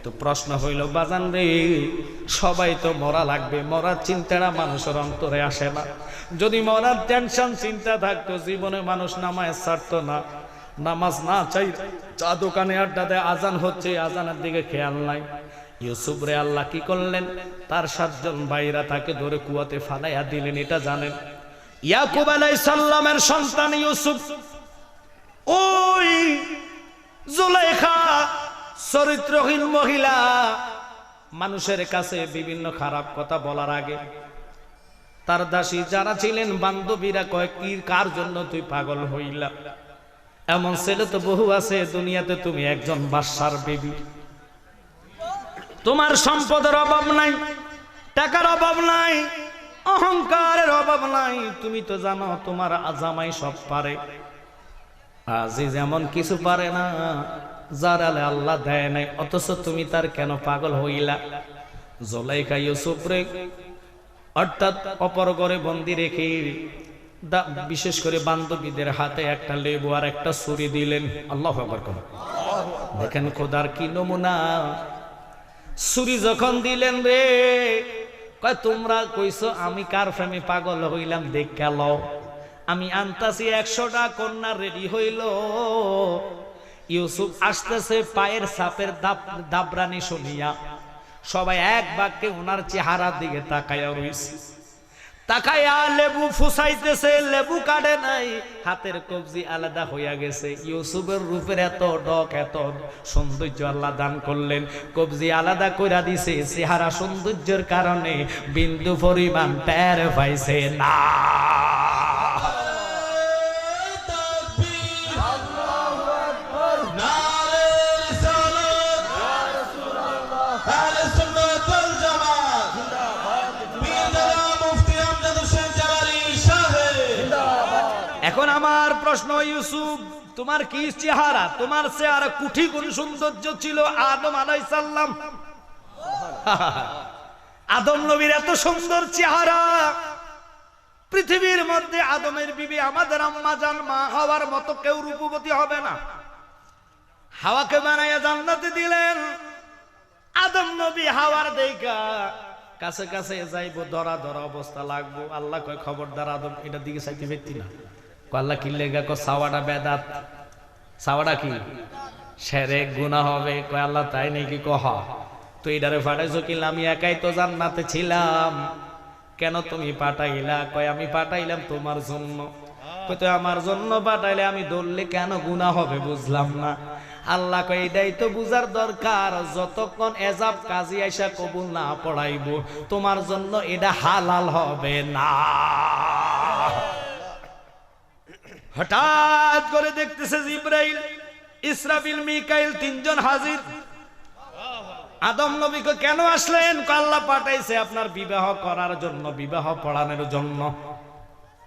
কিন্তু প্রশ্ন হইল, বাজান রে, সবাই তো মরা লাগবে, মরার চিন্তাটা মানুষের অন্তরে আসে না। যদি মরার টেনশন চিন্তা থাকতো, জীবনে মানুষ নামায় ছাড়তো না। নামাজ না চাই, চা দোকানে আড্ডা দেয়, আজান হচ্ছে, আজানের দিকে খেয়াল নাই। ইউসুফ রে, আল্লাহ কি করলেন? তার সাতজন ভাইরা তাকে ধরে কুয়াতে ফালাইয়া দিলেন, এটা জানেন? ইয়াকুব আলাইহিস সালামের সন্তান ইউসুফ। ওই জুলাইখা চরিত্রহীন মহিলা। মানুষের কাছে বিভিন্ন খারাপ কথা বলার আগে তার দাসী যারা ছিলেন বান্ধবীরা কয়, কি, কার জন্য তুই পাগল হইলা? এমন ছেলে তো বহু আছে, দুনিয়াতে তুমি একজন বাদশার বেবি। তোমার সম্পদের অভাব নাই, টাকার অভাব নাই, অহংকারের অভাব নাই। তুমি তো জানো, তোমার আজামাই সব পারে। আজি যেমন কিছু পারে না। যার আলে আল্লাহ দেয় নাই, অথচ তুমি তার কেন পাগল হইলা? জলাইকা ইউসুফ রে, অর্থাৎ অপর করে বন্দি রেখে বিশেষ করে বান্ধবীদের হাতে একটা লেবু আর একটা ছুরি দিলেন। আল্লাহ দেখেন খোদার কি নমুনা। ছুরি যখন দিলেন রে, কয়, তোমরা কইছো আমি কার প্রেমে পাগল হইলাম, দেখ গেল আমি আনতাছি একশোটা কন্যা রেডি হইল। ইউসুফ আসতেছে, পায়ের সাপের দাব দাবরানি শুনিয়া সবাই এক বাক্যে ওনার চেহারার দিকে তাকাইয়া রইছে। তাকাইয়া লেবু ফুসাইতেছে, লেবু কাটে নাই, হাতের কবজি আলাদা হইয়া গেছে। ইউসুফের রূপের এত ডক, এত সৌন্দর্য আল্লাহ দান করলেন। কবজি আলাদা কইরা দিছে, চেহারা সৌন্দর্যের কারণে বিন্দু পরিমাণ টের পাইছে না। প্রশ্ন, ইউসুফ, তোমার কি চেহারা? তোমার চেহারা কুঠি কোন সৌন্দর্য ছিল আদম আলাইসাল্লাম আদম নবীর এত সুন্দর চেহারা। পৃথিবীর মধ্যে আদমের বিবি আমাদের আম্মা জান, মা হওয়ার মতো কেউ রূপবতী হবে না। হাওয়াকে বানাইয়া জান্নাতে দিলেন। আদম নবী হাওয়ার দেখা কাছে কাছে যাইব, ধরা ধরা অবস্থা লাগবো। আল্লাহ কয়, খবরদার আদম এটা দিকে চাইতে ব্যক্তি না। কয় আল্লাহ কি লেগা কয় সাওয়াটা বেদাত? সাওয়াটা কি? সেরে গুণা হবে। কয় আল্লাহ, তাই নাকি কহ? তো এটারে ফাটাইছো কিনা আমি একাই তো জান্নাতে ছিলাম। কেন তুমি পাঠাইলা? কয়, আমি পাঠাইলাম তোমার জন্য। আমার জন্য পাঠাইলে আমি ধরলে কেন গুণা হবে বুঝলাম না। আল্লাহ কয়, এটাই তো বুঝার দরকার। যতক্ষণ এজাব কাজী আইসা কবুল না পড়াইব, তোমার জন্য এটা হালাল হবে না। হঠাৎ করে দেখতেছে জিব্রাইল ইসরাফিল মিকাইল তিনজন হাজির। আদম নবীকে কেন আসলেন? আল্লাহ পাঠাইছে আপনার বিবাহ করার জন্য বিবাহ পড়ানোর জন্য।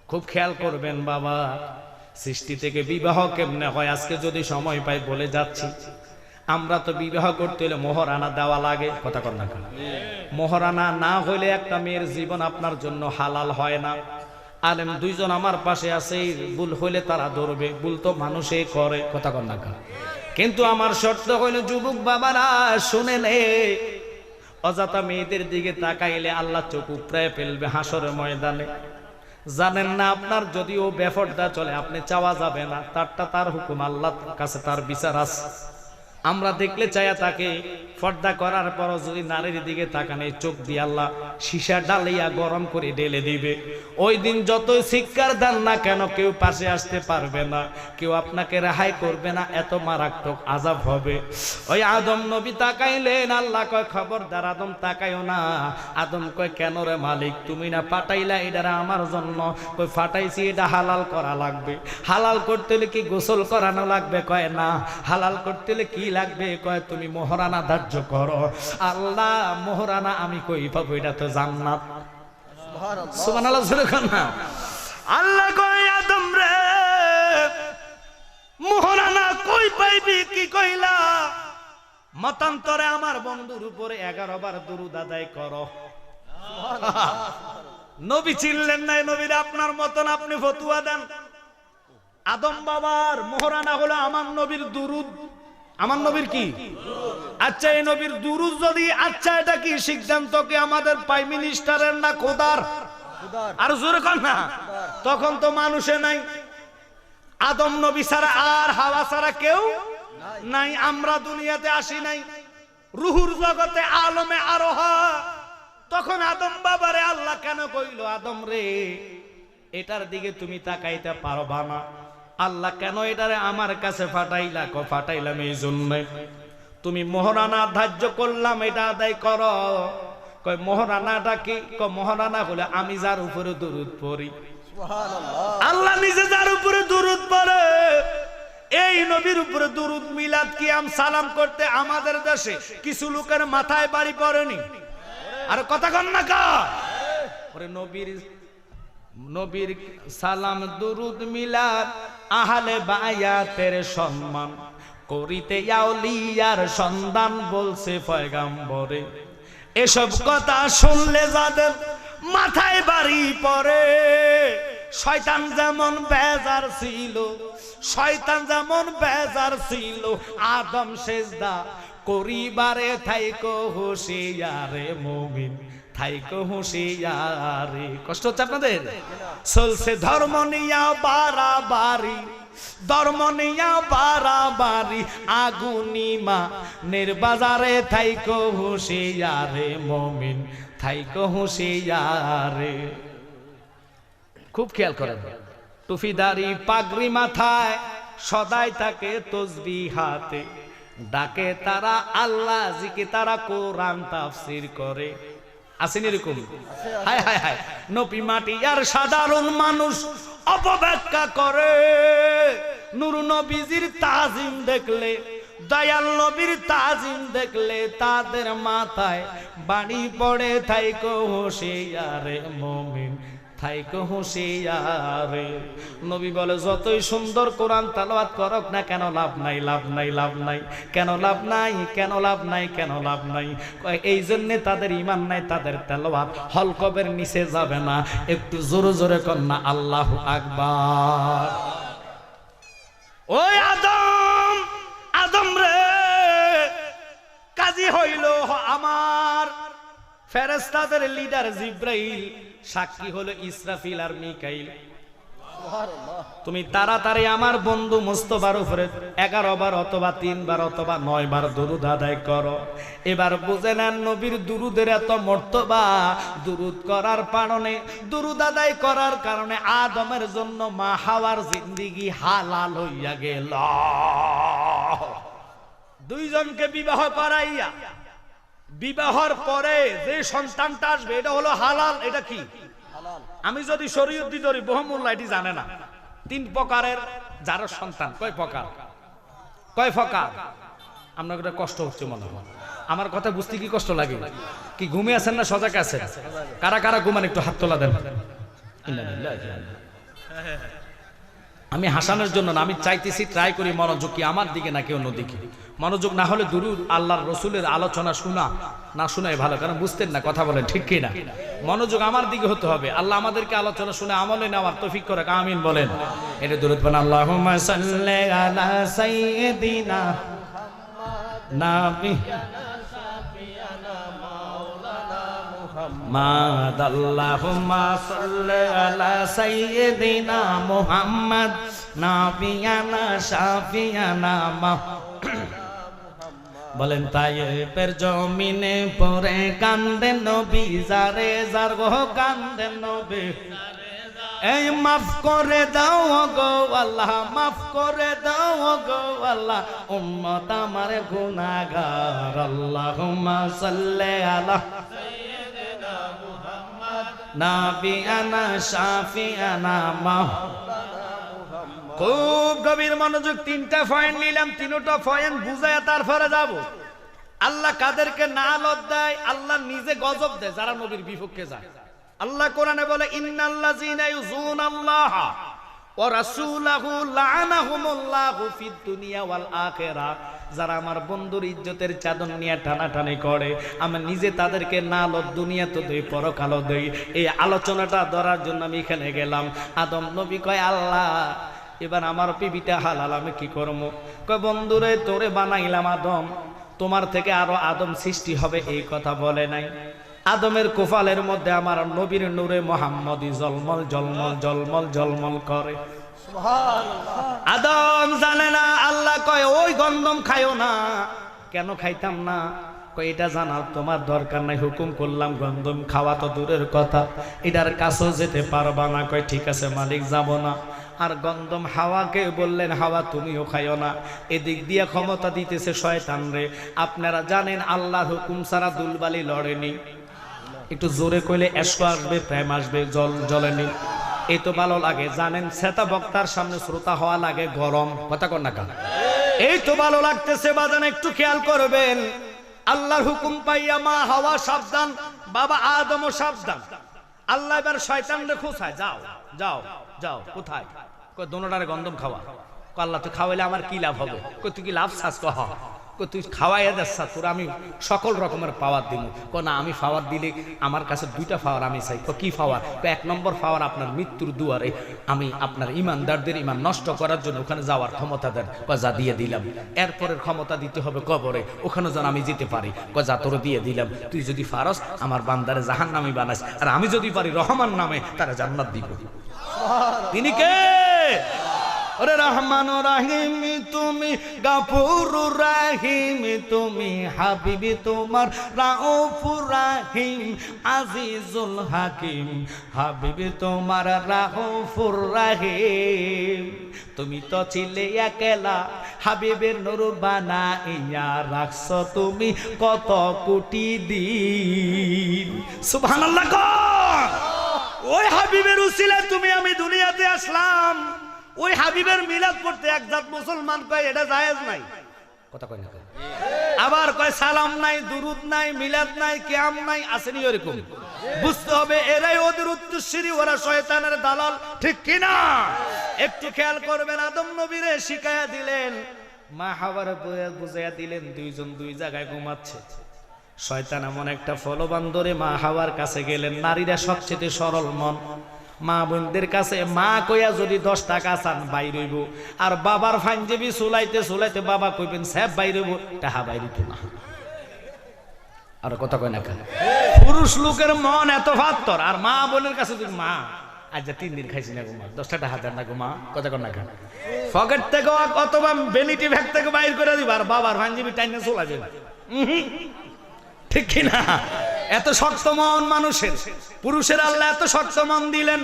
খুব খেয়াল করবেন বাবা সৃষ্টি থেকে বিবাহ কেমনে হয়? আজকে যদি সময় পাই বলে যাচ্ছি। আমরা তো বিবাহ করতে হলে মোহরানা দেওয়া লাগে। কথা কর না কেন? মোহরানা না হলে একটা মেয়ের জীবন আপনার জন্য হালাল হয় না। আলেম দুইজন আমার পাশে আছে, ভুল হইলে তারা ধরবে, ভুল তো মানুষে করে, কথা না কিন্তু আমার শর্ত হইল, যুবক বাবারা, শুনে নে অজাতা মেয়েদের দিকে তাকাইলে আল্লাহ চোখ উপড়ায় ফেলবে হাসরের ময়দানে। জানেন না আপনার, যদিও বেফরদা চলে, আপনি চাওয়া যাবে না, তারটা তার হুকুম আল্লাহ কাছে তার বিচার আছে। আমরা দেখলে চাইয়া তাকে পর্দা করার পর যদি নারীর দিকে তাকানে, চোখ দিয়ে আল্লাহ সীসা ডালিয়া গরম করে ঢেলে দিবে। ওই দিন যতই শিক্ষার দান না কেন কেউ পাশে আসতে পারবে না। কেউ আপনাকে রেহাই করবে না, এত মারাত্মক আজাব হবে। ওই আদম নবী তাকাইলেন, আল্লাহ কয়, খবরদার আদম, তাকাইও না। আদম কয়, কেন রে মালিক, তুমি না পাঠাইলা এটারা আমার জন্য? কই ফাটাইছি, এটা হালাল করা লাগবে। হালাল করতে হলে কি গোসল করানো লাগবে? কয়, না, হালাল করতে হলে কি লাগবে? কয় তুমি মোহরানা ধার্য করো। আল্লাহ মোহরানা আমি কই পাবো? এটা তো জান্নাত। সুবহানাল্লাহ। জোরে না। আল্লাহ কয় আদম রে মোহরানা কই পাইবি? কি কইলা? মতান্তরে আমার বন্ধুর উপরে এগারো বার দুরুদ আদায় করো। নবী চিনলেন নাই নবীর আপনার মতন আপনি ফতুয়া দেন। আদম বাবার মোহরানা হলো আমার নবীর দুরুদ। আমার নবীর কি? আচ্ছা এই নবীর দুরুদ যদি আচ্ছা এটা কি সিদ্ধান্ত কি আমাদের প্রাইম মিনিস্টারের না খোদার? আর জোরে কর না। তখন তো মানুষে নাই। আদম নবী ছাড়া আর হাওয়া ছাড়া কেউ নাই। আমরা দুনিয়াতে আসি নাই। রুহুর জগতে আলমে আরোহ। তখন আদম বাবারে আল্লাহ কেন কইল, আদম রে, এটার দিকে তুমি তাকাইতে পারবা না। আল্লাহ কেন এটারে আমার কাছে ফাটাইলা? ক ফাটাইলাম এই জন্যে। তুমি মোহরানা ধার্য করলাম এটা আদায় কর। কয় মোহরানাটা কি? ক মোহরানা হলে আমি যার উপরে দরুদ পড়ি। আল্লাহ নিজে যার উপরে দুরুদ পড়ে। এই নবীর উপরে দুরুদ মিলাদ কিয়াম সালাম করতে আমাদের দেশে কিছু লোকের মাথায় বাড়ি পড়েনি। আর কথা কন না কা? নবীর নবীর সালাম দুরুদ মিলাদ আহলে বায়াতের সম্মান। করিতে আউলিয়ার সন্ধান বলছে পয়গাম্বরে। এসব কথা শুনলে যাদের মাথায় বাড়ি পড়ে, শয়তান যেমন বেজার ছিল, শয়তান যেমন বেজার ছিল, আদম সেজদা করিবারে থাইকো হুশিয়ারে মুমিন। থাইকো হুশিয়ারে। কষ্ট হচ্ছে আপনাদের? চলছে ধর্ম নিয়া বাড়াবাড়ি, ধর্ম নিয়া বাড়াবাড়ি। আগুনিমা নির্বাজারে থাইকো হুশিয়ারে, মুমিন থাইকো হুশিয়ারে। খুব খেয়াল করেন, টুফিদারি পাগড়ি মাথায় সদাই থাকে তসবি হাতে। ডাকে তারা আল্লাহ জিকে তারা কোরআন তাফসির করে। আসেন এরকম? হায় হায় হায়। নপি মাটি আর সাধারণ মানুষ অপব্যাখ্যা করে। নুর নবীজির তাজিম দেখলে দয়াল নবীর তাজিম দেখলে তাদের মাথায় বাড়ি পড়ে থাইকো হোসিয়ারে মমিন। থাইকো হুঁশিয়ারে। নবী বলে, যতই সুন্দর কোরআন তালাওয়াত করক না কেন লাভ নাই লাভ নাই লাভ নাই। কেন লাভ নাই, কেন লাভ নাই, কেন লাভ নাই? এই জন্যে তাদের ইমান নাই, তাদের তেলাওয়াত হলকবের নিচে যাবে না। একটু জোরে জোরে না, আল্লাহ আকবার। ওই আদম আদম রে, কাজী হইল আমার ফেরেস্তাদের লিডার জিব্রাইল। সাক্ষী হলো ইসরাফিল আর মিকাইল। তুমি তাড়াতাড়ি আমার বন্ধু মুস্তফার উপরে এগারো বার অথবা তিনবার অথবা নয় বার দুরুদ আদায় করো। এবার বুঝে নেন নবীর দুরুদের এত মর্তবা। দুরুদ করার কারণে দুরুদ আদায় করার কারণে আদমের জন্য মা হাওয়ার জিন্দিগি হালাল হইয়া গেল। দুইজনকে বিবাহ করাইয়া বিবাহর পরে যে সন্তানটা আসবে, এটা হলো হালাল, এটা কি? আমি যদি শরীয়তি ধরি, বহুমূল্য, এটি জানে না। তিন প্রকারের, যার সন্তান, কয় প্রকার? কয় প্রকার? আপনার একটা কষ্ট হচ্ছে মনে হয়। আমার কথা বুঝতে কি কষ্ট লাগে? কি ঘুমে আছেন না সজাগ আছেন? কারা কারা ঘুমান, একটু হাত তোলা দেন। আমি হাসানোর জন্য না, আমি চাইতেছি ট্রাই করি মনোযোগ কি আমার দিকে না নাকি অন্যদিকে মনোযোগ না হলে দুরুদ আল্লাহর রসুলের আলোচনা শোনা, না শোনাই ভালো, কারণ বুঝতেন না কথা বলেন ঠিক কি না মনোযোগ আমার দিকে হতে হবে, আল্লাহ আমাদেরকে আলোচনা শুনে আমলে নেওয়ার তফিক করে আমিন বলেন। এটা দুরুদ বলেন আল্লাহুম্মা সাল্লি আলা সাইয়্যিদিনা নাবি আল্লাহুম্মা সাল্লি আলা সাইয়্যিদিনা মুহাম্মদ, নাবিয়ানা শাফিয়ানা মা বলেন তাই পের জমিনে পরে কান্দে নবী, যারে যার গো কান্দে নবী। এই মাফ করে দাও গো আল্লাহ, মাফ করে দাও গো আল্লাহ, উম্মত আমার গুনাহগার। আল্লাহুম্মা সাল্লি আলা নাবিয়ানা, শাফিয়ানা মা খুব গভীর মনোযোগ তিনটা পয়েন্ট নিলাম, তিনটা পয়েন্ট বুঝায় তারপরে যাব। আল্লাহ কাদেরকে না লত দেয় আল্লাহ নিজে গজব দেয়, যারা নবীর বিপক্ষে যায়। আল্লাহ কোরআনে বলে, ইন্নাল্লাযীনা ইউযুনাল্লাহ ওয়া রাসূলাহু লা'নাহুমুল্লাহু ফিদ দুনিয়া ওয়াল আখিরা যারা আমার বন্ধুর ইজ্জতের চাদর নিয়ে টানাটানি করে, আমি নিজে তাদেরকে না লত দুনিয়া তো দেই, পরকালও দেই। এই আলোচনাটা ধরার জন্য আমি এখানে গেলাম। আদম নবী কয়, আল্লাহ, এবার আমার পিবিটা হালাল, আমি কি করব? কয়, বন্ধুরে, তোরে বানাইলাম আদম। তোমার থেকে আরও আদম সৃষ্টি হবে, এই কথা বলে নাই। আদমের কোফালের মধ্যে আমার নবীর নূরে মোহাম্মদী জলমল জলমল জলমল জলমল করে। আদম জানে না, আল্লাহ কয়, ওই গন্ধম খাইও না। কেন খাইতাম না? এটা জানার তোমার দরকার নাই, হুকুম করলাম গন্ধম খাওয়া তো দূরের কথা। এটার কাছেও যেতে পারবা না। কয়, ঠিক আছে, মালিক, যাব না। আর গন্ধম হাওয়াকে বললেন, হাওয়া, তুমিও খাইও না। এদিক দিয়ে ক্ষমতা দিতেছে শয়তান রে। আপনারা জানেন আল্লাহ হুকুম ছাড়া দুলবালি লড়েনি। একটু জোরে কইলে, এসো আসবে, প্রেম আসবে, জল জ্বলেনি এই তো ভালো লাগে, জানেন, শ্রেতা বক্তার সামনে শ্রোতা হওয়া লাগে গরম। কথা কর না কেন? এই তো ভালো লাগতেছে, বাজান, একটু খেয়াল করবেন। আল্লাহর হুকুম পাইয়া মা হাওয়া সাবধান, বাবা আদমও সাবধান। আল্লাহ এবার শয়তান খুঁচায়। যাও যাও যাও, কোথায়? দোনোটারে গন্ধম খাওয়া। আল্লাহ তুই খাওয়াইলে আমার কি লাভ হবে? তুই কি লাভ কহ? কই তুই খাওয়াইয়া দেচ্ছা তোর আমি সকল রকমের পাওয়ার দিব ক না, আমি পাওয়ার দিলে আমার কাছে দুইটা পাওয়ার আমি চাই। ক পাওয়ার? ক এক নম্বর পাওয়ার আপনার মৃত্যুর দুয়ারে। আমি আপনার ইমানদারদের ইমান নষ্ট করার জন্য ওখানে যাওয়ার ক্ষমতা দেন। ক যা দিয়ে দিলাম। এরপরের ক্ষমতা দিতে হবে কবরে। ওখানে যেন আমি যেতে পারি। ক যা তোর দিয়ে দিলাম। তুই যদি ফারস আমার বান্দারে জাহান নামি বানাস। আর আমি যদি পারি রহমান নামে, তারা জান্নাত দিব। তিনি কে? রহমান রাহিম, তুমি গাফুর রাহিম, তুমি হাবিবি, তোমার রাউফুর রাহিম, আজিজুল হাকিম, হাবিবি, তোমার রাউফুর রাহিম। তুমি তো ছিলে একেলা, হাবিবের নুরুর বানা ইয়া রাখছ, তুমি কত কোটি দিন। সুবহানাল্লাহ ওই হাবিবের উসিলে তুমি আমি দুনিয়াতে আসলাম। ওই হাবিবের মিলাদ করতে একজাত মুসলমান কয় এটা জায়েজ নাই। কথা কয় না আবার কয় সালাম নাই দুরুদ নাই মিলাদ নাই কিয়াম নাই আসেনি ওরকম। বুঝতে হবে এরাই ওদের উত্তরসূরি ওরা শয়তানের দালাল। ঠিক কিনা? একটু খেয়াল করবেন আদম নবীরে শিখায়া দিলেন মা হাওয়ার বুঝাইয়া দিলেন দুইজন দুই জায়গায় ঘুমাচ্ছে। শয়তান এমন একটা ফলবান ধরে মা হাওয়ার কাছে গেলেন নারীরা সবচেয়ে সরল মন। মা বোনদের কাছে মা কইয়া যদি দশ টাকা চান বাইরইব আর বাবার ফাইনজেবি চুলাইতে চুলাইতে বাবা কইবেন স্যাব বাইরইব টাহা বাইরিত না। আর কথা কয় না কেন? পুরুষ লোকের মন এত ভাত্তর আর মা বোনের কাছে যদি, মা, আজ তিন দিন খাইছি না গোমা দশটা টাকা দেন না গোমা কথা কর না কেন? পকেট থেকে অথবা বেনিটি ব্যাগ থেকে বাইর করে দিবা, আর বাবার ফাইনজেবি টাইনে চলা যাবে। ঠিক কিনা? এত শক্ত মন মানুষের। পুরুষের আল্লাহ এত শক্ত মন দিলেন।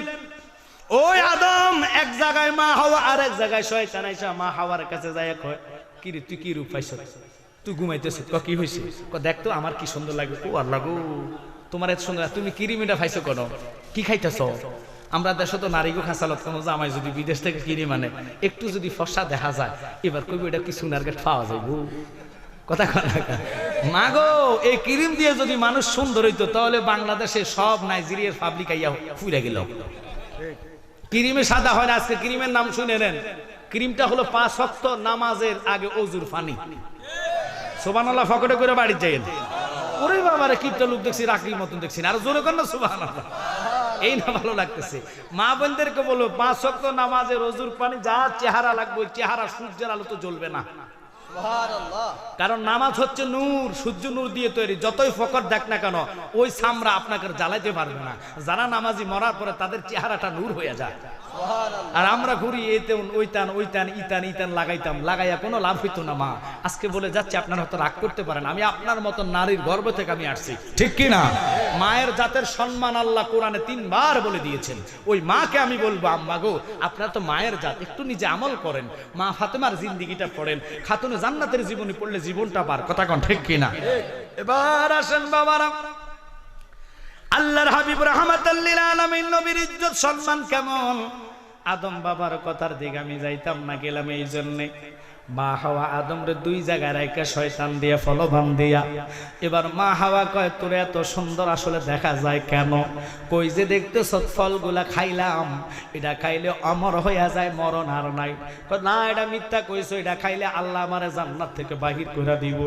ওই আদম, এক জায়গায় মা হাওয়া আর এক জায়গায় শয়তান আইসা মা হাওয়ার কাছে যায় কয়, কি রে, তুই কি রূপ পাইছ? তুই ঘুমাইতেছ, ক, কি হয়েছে ক, দেখ তো, আমার কি সুন্দর লাগে ও আল্লাহ গো, তোমার এত সুন্দর, তুমি কিরিমিটা খাইছো কেন? কি খাইতেছ? আমরা দেশে তো নারীগো খাসালত, কোনো জামাই যদি বিদেশ থেকে কিনে মানে একটু যদি ফসা দেখা যায়, এবার কবি এটা কি সোনার গেট পাওয়া যায় গো? কথা মা গো এই ক্রিম দিয়ে যদি মানুষ সুন্দর হইতো, তাহলে বাংলাদেশে সব নাইজেরিয়ার পাবলিক আইয়া ফুইরা গেল। ক্রিমে সাদা হয় না, আজকে ক্রিমের নাম শুনে নেন। ক্রিমটা হলো পাঁচ শক্ত নামাজের আগে অজুর পানি সোবানাল্লাহ ফকটে করে বাড়ি যাইয়েন। ওরে বাবারে কিপটা লোক দেখছি, রাখলির মতন দেখছি আর জোরে কর না এই না ভালো লাগতেছে। মা বোনদেরকে বলো, পাঁচ শক্ত নামাজের অজুর পানি যা চেহারা লাগবে চেহারা সূর্যের আলো তো জ্বলবে না। কারণ নামাজ হচ্ছে নূর, সূর্য নূর দিয়ে তৈরি। যতই ফকর দেখ না কেন, ওই সামরা আপনাকে জ্বালাইতে পারবে না। যারা নামাজি মরার পরে তাদের চেহারাটা নূর হয়ে যায়। আর আমরা ঘুরি এইতে ওই টান ওই টান ইতান ইতান লাগাইতাম। লাগাইয়া কোনো লাভ হইতো না মা। আজকে বলে যাচ্ছে আপনার হয়তো রাগ করতে পারেন। আমি আপনার মতো নারীর গর্ব থেকে আমি আসছি। ঠিক কি না? মায়ের জাতের সম্মান আল্লাহ কোরআনে তিনবার বলে দিয়েছেন। ওই মাকে আমি বলব আম্মা গো আপনার তো মায়ের জাত একটু নিজে আমল করেন। মা ফাতেমার জিন্দিগিটা পড়েন। খাতুনে জান্নাতের জীবনী পড়লে জীবনটা পার। কথা কন ঠিক কি না? এবার আসেন বাবারা। আল্লাহর হাবিব রহমাতাল্লিল আলামিন নবীর ইজ্জত সম্মান কেমন? আদম বাবার কথার দিকে আমি যাইতাম না গেলাম এই জন্যে। মা হাওয়া আদম রে দুই জায়গায় রাইকা শয়তান দিয়া ফলভান দিয়া। এবার মা হাওয়া কয়, তোর এত সুন্দর আসলে দেখা যায় কেন? কই যে দেখতে ফলগুলা খাইলাম, এটা খাইলে অমর হইয়া যায়, মরণ আর নাই। না, এটা মিথ্যা কইছো, এটা খাইলে আল্লাহ আমারে জান্নাত থেকে বাহির করে দিব।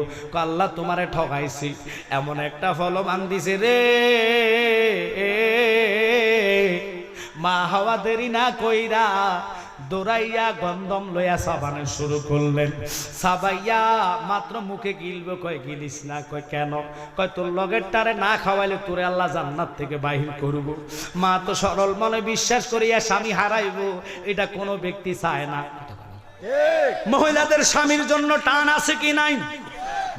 আল্লাহ তোমারে ঠকাইছি এমন একটা ফলবান দিছে রে। মা হাওয়া দেরি না কইরা দৌড়াইয়া গন্ধম লইয়া সাবানে শুরু করলেন। সাবাইয়া মাত্র মুখে গিলব, কয়, গিলিস না, কয়, কেন? কয়, তোর লগের টারে না খাওয়াইলে তোরে আল্লাহ জান্নাত থেকে বাহির করব। মা তো সরল মনে বিশ্বাস করিয়া স্বামী হারাইব, এটা কোনো ব্যক্তি চায় না। মহিলাদের স্বামীর জন্য টান আছে কি নাই?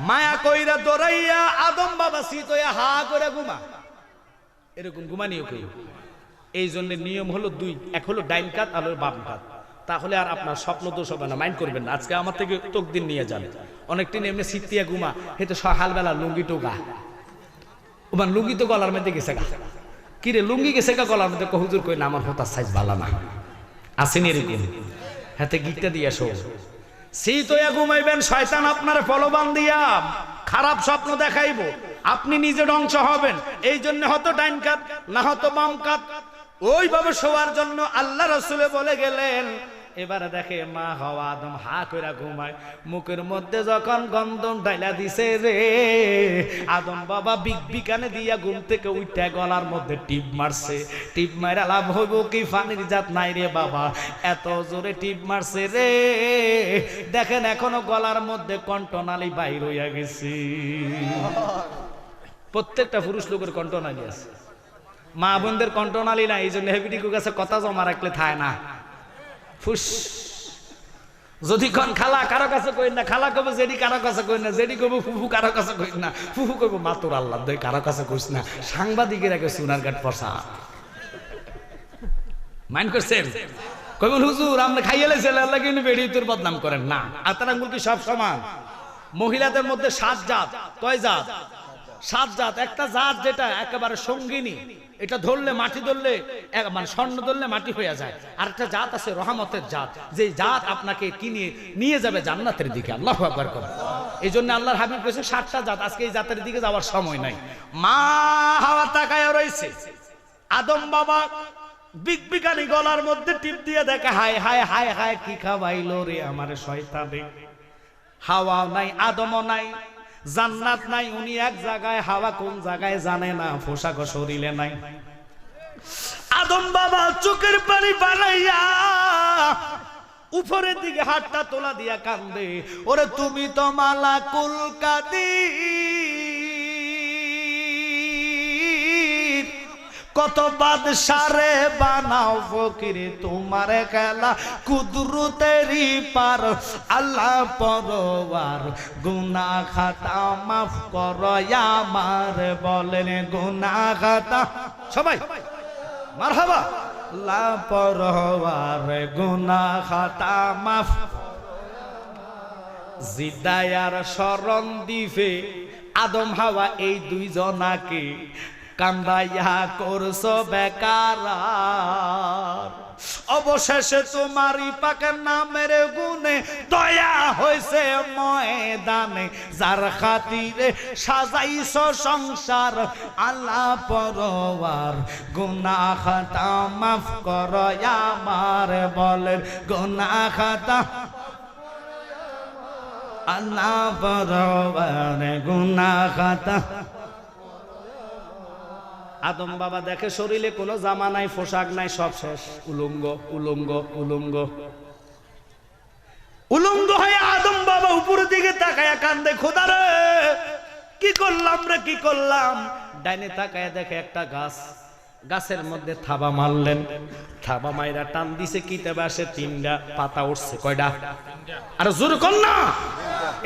মায়া কইরা দৌড়াইয়া আদম বাবা শীত হা করে ঘুমা। এরকম ঘুমানিও কেউ? এই জন্য নিয়ম হলো দুই, এক হলো ডাইন কাত, আর হলো বাম কাত। তাহলে আর আপনার স্বপ্ন দোষ হবে না, মাইন্ড করবেন না। আজকে আমার থেকে তকদিন নিয়ে যান। অনেকদিন এমনি শীতিয়া ঘুমা হেতু সকালবেলা লুঙ্গি টোকা। ওমান লুঙ্গি তো গলার মধ্যে গেছে গা। কিরে লুঙ্গি গেছে গা গলার মধ্যে? কহুজুর কই না, আমার হতার সাইজ ভালো না। আসেনি এরকম হাতে গিটটা দিয়ে শো শীত হইয়া ঘুমাইবেন, শয়তান আপনার ফলবান দিয়া। খারাপ স্বপ্ন দেখাইব। আপনি নিজে ধ্বংস হবেন। এই জন্য হতো ডাইন কাত, না হতো বাম কাত। ওইভাবে শোয়ার জন্য আল্লাহ রসুলে বলে গেলেন, এবারে দেখে মা হওয়া আদম হা কইরা ঘুমায়। মুখের মধ্যে যখন গন্ধম ডাইলা দিছে রে, আদম বাবা বিগ বিকানে দিয়া ঘুম থেকে উঠে গলার মধ্যে টিপ মারছে। টিপ মারা লাভ হইব কি? ফানির জাত নাই রে বাবা। এত জোরে টিপ মারছে রে। দেখেন এখনও গলার মধ্যে কণ্ঠনালী বাইর হইয়া গেছে। প্রত্যেকটা পুরুষ লোকের কণ্ঠনালী আছে। মা বোনদের কণ্ঠনালী না এই জন্য হেবিটিকুর কাছে কথা জমা রাখলে থায় না। ফুস। যদি কন খালা কারও কাছে কই না, খালা কবে জেডি কারও কাছে কই না, জেডি কবে ফুফু কারও কাছে কই না, ফুফু কবে মাতুর আল্লাহ দই কারও কাছে কইস না। সাংবাদিকের আগে সোনার গাট পয়সা মাইন্ড করছেন? কইবেন, হুজুর আমরা খাইয়ে লেছে আল্লাহ কিন্তু বেড়ি তোর বদনাম করেন? না আতার আঙ্গুল কি সব সমান? মহিলাদের মধ্যে সাত জাত, কয় জাত? সাত জাত, একটা জাত যেটা একেবারে সঙ্গিনী এটা ধরলে মাটি ধরলে মানে স্বর্ণ ধরলে মাটি হয়ে যায়। আর একটা জাত আছে, রহমতের জাত। যে জাত আপনাকে কিনে, নিয়ে যাবে জান্নাতের দিকে। আল্লাহ আকবার করে। এই জন্য আল্লাহর হাবিব করেছে সাতটা জাত। আজকে এই জাতের দিকে যাওয়ার সময় নাই। মা হাওয়া তাকায় রয়েছে আদম বাবা বিকানি গলার মধ্যে টিপ দিয়ে দেখে, হায় হায় হায় হায়, কি খাওয়াইলো রে আমার শয়তানে। হাওয়া নাই, আদমও নাই। জান্নাত নাই, উনি এক জায়গায়, হাওয়া কোন জায়গায় জানে না, পোশাক শরীরে নাই। আদম বাবা চোখের পানি বানাইয়া উপরের দিকে হাতটা তোলা দিয়া কান্দে, ওরে তুমি তো মালা কুলকাদির কত বাদশারে বানাও ফকির, তোমার খেলা কুদরতেরই পার। আল্লাহ পরবার গুনা খাতা মাফ কর আমার, বলেন গুনা খাতা সবাই, মারহাবা। লা পরবার গুনা খাতা মাফ জিদায়ার শরণ দিবে আদম হাওয়া, এই দুইজনাকে। কান্দাইয়া করছ বেকার। অবশেষে তোমারই পাকের নামের গুণে দয়া হয়েছে ময়দানে, যার খাতিরে সাজাইছ সংসার, আল্লাহ পরবার গুনা খাতা মাফ কর আমার বলেন গুনা খাতা আল্লাহ পরবার গুনা খাতা আদম বাবা দেখে শরীরে কোনো জামা নাই, পোশাক নাই, সব শেষ। উলঙ্গ উলঙ্গ উলঙ্গ। উলঙ্গ হয়ে আদম বাবা উপরের দিকে তাকায় কান্দে, খোদা রে, কি করলাম রে, কি করলাম? ডাইনে তাকায়া দেখে একটা গাছ, গাছের মধ্যে থাবা মারলেন। থাবা মাইরা টান দিছে কি তবে আসে তিনটা পাতা উঠছে কয়টা? আর জোর কর না!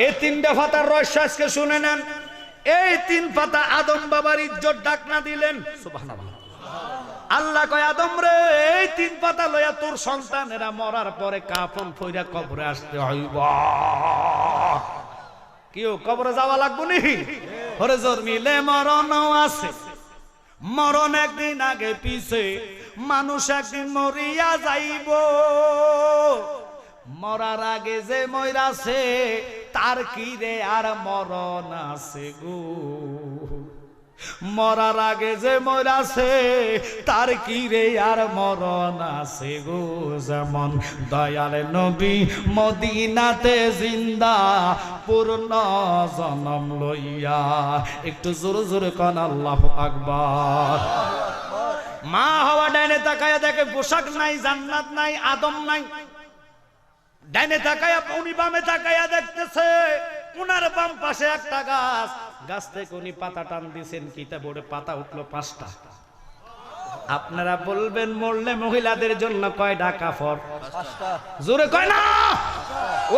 এই তিনটা পাতার রহস্য আজকে শুনে নেন। এই তিন পাতা আদম বাবার ইজ্জত ডাক না দিলেন। আল্লাহ কয় আদম রে এই তিন পাতা লইয়া তোর সন্তানেরা মরার পরে কাফন ফইরা কবরে আসতে হইব। কেউ কবরে যাওয়া লাগবো নি? হরে জোর মিলে মরণ আছে। মরণ একদিন আগে পিছে মানুষ একদিন মরিয়া যাইব। মরার আগে যে ময়রাছে তার কি রে আর মরণ আছে গো। মরার আগে যে মরাছে, তার কি রে আর মরণ আছে গো। যেমন দয়াল নবী মদিনাতে জিন্দা, পূর্ণ জনম লইয়া। একটু জোরে জোরে কন আল্লাহ আকবার। মা হওয়া ডাইনে তাকায়া দেখে, পোশাক নাই, জান্নাত নাই, আদম নাই। ডাইনে তাকায়া উনি বামে তাকায়া দেখতেছে। উনার বাম পাশে একটা গাছ। গাছ থেকে উনি পাতা টান দিছেন কিতা বোর্ডে পাতা উঠল পাঁচটা। আপনারা বলবেন মরলে মহিলাদের জন্য কয়টা কাপড় জোরে কয় না!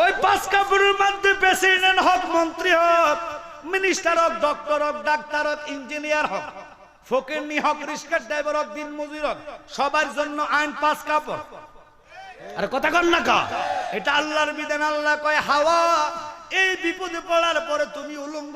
ওই পাঁচ কাপড়ের মধ্যে প্রেসিডেন্ট হোক মন্ত্রী হোক মিনিস্টার হোক ডক্টর হোক ডাক্তার হোক ইঞ্জিনিয়ার হোক ফকিরনি হোক রিস্কার ড্রাইভার হোক দিন মজুর হোক সবার জন্য আইন পাঁচ কাপড়। আর কথা কন না এটা আল্লাহর বিধান, আল্লাহ কয় হাওয়া, এই বিপদে পড়ার পরে তুমি উলঙ্গ